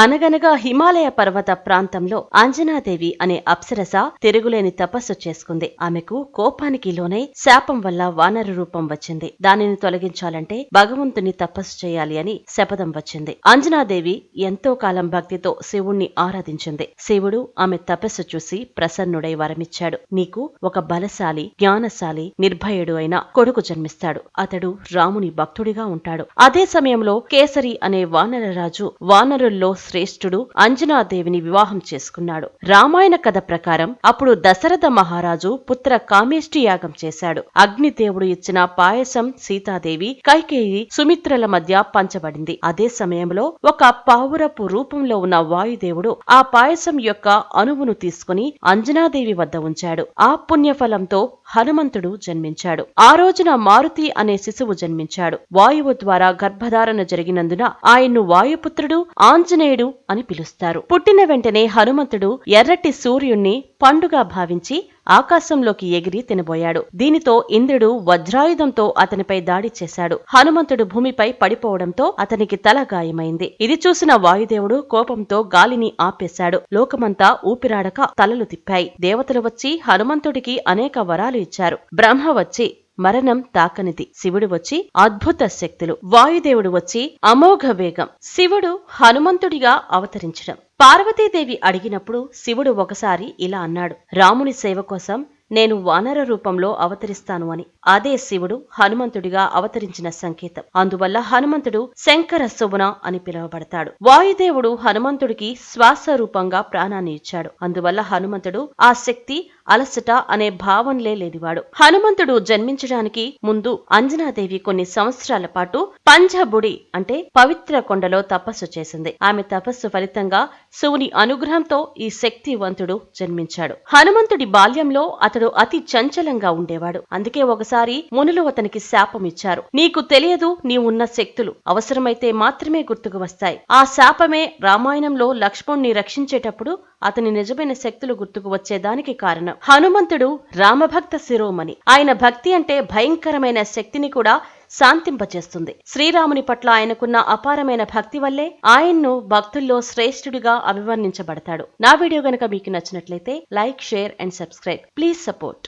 అనగనగా హిమాలయ పర్వత ప్రాంతంలో అంజనాదేవి అనే అప్సరస తిరుగులేని తపస్సు చేసుకుంది. ఆమెకు కోపానికి లోనై శాపం వల్ల వానర రూపం వచ్చింది. దానిని తొలగించాలంటే భగవంతుని తపస్సు చేయాలి అని శపథం వచ్చింది. అంజనాదేవి ఎంతో కాలం భక్తితో శివుణ్ణి ఆరాధించింది. శివుడు ఆమె తపస్సు చూసి ప్రసన్నుడై వరమిచ్చాడు. నీకు ఒక బలశాలి జ్ఞానశాలి నిర్భయుడు అయిన కొడుకు జన్మిస్తాడు. అతడు రాముని భక్తుడిగా ఉంటాడు. అదే సమయంలో కేసరి అనే వానరరాజు వానరుల్లో శ్రేష్ఠుడు అంజనాదేవిని వివాహం చేసుకున్నాడు. రామాయణ కథ ప్రకారం అప్పుడు దశరథ మహారాజు పుత్ర కామేష్టి యాగం చేశాడు. అగ్నిదేవుడు ఇచ్చిన పాయసం సీతాదేవి కైకేయి సుమిత్రల మధ్య పంచబడింది. అదే సమయంలో ఒక పావురపు రూపంలో ఉన్న వాయుదేవుడు ఆ పాయసం యొక్క అణువును తీసుకుని అంజనాదేవి వద్ద ఉంచాడు. ఆ పుణ్యఫలంతో హనుమంతుడు జన్మించాడు. ఆ రోజున మారుతి అనే శిశువు జన్మించాడు. వాయువు ద్వారా గర్భధారణ జరిగినందున ఆయన్ను వాయుపుత్రుడు ఆంజనేయుడు అని పిలుస్తారు. పుట్టిన వెంటనే హనుమంతుడు ఎర్రటి సూర్యుణ్ణి పండుగ భావించి ఆకాశంలోకి ఎగిరి తినబోయాడు. దీనితో ఇంద్రుడు వజ్రాయుధంతో అతనిపై దాడి చేశాడు. హనుమంతుడు భూమిపై పడిపోవడంతో అతనికి తల గాయమైంది. ఇది చూసిన వాయుదేవుడు కోపంతో గాలిని ఆపేశాడు. లోకమంతా ఊపిరాడక తలలు తిప్పాయి. దేవతలు వచ్చి హనుమంతుడికి అనేక వరాలు ఇచ్చారు. బ్రహ్మ వచ్చి మరణం తాకనిది. శివుడు వచ్చి అద్భుత శక్తులు. వాయుదేవుడు వచ్చి అమోఘ వేగం. శివుడు హనుమంతుడిగా అవతరించడం. పార్వతీదేవి అడిగినప్పుడు శివుడు ఒకసారి ఇలా అన్నాడు. రాముని సేవ కోసం నేను వానర రూపంలో అవతరిస్తాను అని. అదే శివుడు హనుమంతుడిగా అవతరించిన సంకేతం. అందువల్ల హనుమంతుడు శంకర సువన అని పిలువబడతాడు. వాయుదేవుడు హనుమంతుడికి శ్వాస రూపంగా ప్రాణాన్ని ఇచ్చాడు. అందువల్ల హనుమంతుడు ఆ శక్తి అలసట అనే భావంలే లేనివాడు. హనుమంతుడు జన్మించడానికి ముందు అంజనాదేవి కొన్ని సంవత్సరాల పాటు పంజబుడి అంటే పవిత్ర కొండలో తపస్సు చేసింది. ఆమె తపస్సు ఫలితంగా శివుని అనుగ్రహంతో ఈ శక్తివంతుడు జన్మించాడు. హనుమంతుడి బాల్యంలో అతడు అతి చంచలంగా ఉండేవాడు. అందుకే ఒకసారి మునులు అతనికి శాపం ఇచ్చారు నీకు తెలియదు నీవున్న శక్తులు అవసరమైతే మాత్రమే గుర్తుకు వస్తాయి. ఆ శాపమే రామాయణంలో లక్ష్మణ్ణి రక్షించేటప్పుడు అతని నిజమైన శక్తులు గుర్తుకు వచ్చేదానికి కారణం. హనుమంతుడు రామభక్త శిరోమణి. ఆయన భక్తి అంటే భయంకరమైన శక్తిని కూడా శాంతింపచేస్తుంది. శ్రీరాముని పట్ల ఆయనకున్న అపారమైన భక్తి వల్లే ఆయన్ను భక్తుల్లో శ్రేష్ఠుడిగా అభివర్ణించబడతాడు. నా వీడియో గనక మీకు నచ్చినట్లయితే like share and subscribe. Please support.